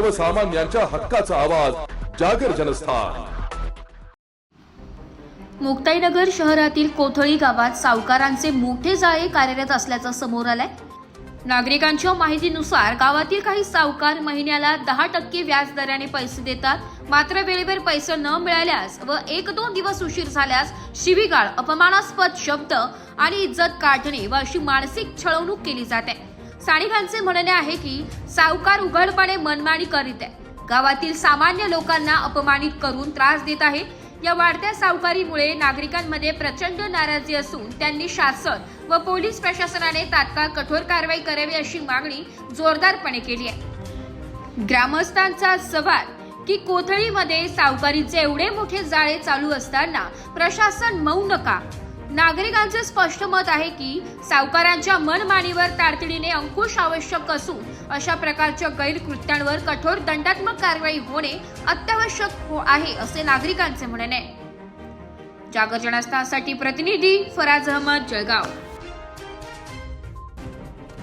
सर्वसामान्यांच्या हक्काचा आवाज जागर जनस्थान. मुक्ताईनगर शहरातील कोथळी गावात सावकारांचे मोठे जाळे कार्यरत असल्याचं समोर आलंय. नागरिकांच्या माहितीनुसार गावातील काही सावकार महिन्याला दहा टक्के व्याज दराने पैसे देतात. मात्र वेळेवर पैसे न मिळाल्यास व एक दोन दिवस उशीर झाल्यास शिवीगाळ अपमानास्पद शब्द आणि इज्जत काढणे व अशी मानसिक छळवणूक केली जाते. स्थानिकांचे म्हणणे आहे की सावकार उघडपणे मनमानी करीत आहे. गावातील सामान्य लोकांना अपमानित करून त्रास देत आहे. या वाढत्या सावकारीमुळे नागरिकांमध्ये प्रचंड नाराजी असून त्यांनी शासन व पोलीस प्रशासनाने तात्काळ कठोर कारवाई करावी अशी मागणी जोरदारपणे केली आहे. ग्रामस्थांचा सवाल की कोथळीमध्ये सावकारीचे एवढे मोठे जाळे चालू असताना प्रशासन मौन का? नागरिकांचे स्पष्ट मत आहे की सावकारांच्या मनमानीवर तातडीने अंकुश आवश्यक असून अशा प्रकारच्या गैरकृत्यांवर कठोर दंडात्मक कारवाई होणे अत्यावश्यक हो आहे असे नागरिकांचे म्हणणे आहे. जागर जनस्थासाठी प्रतिनिधी फराज अहमद जळगाव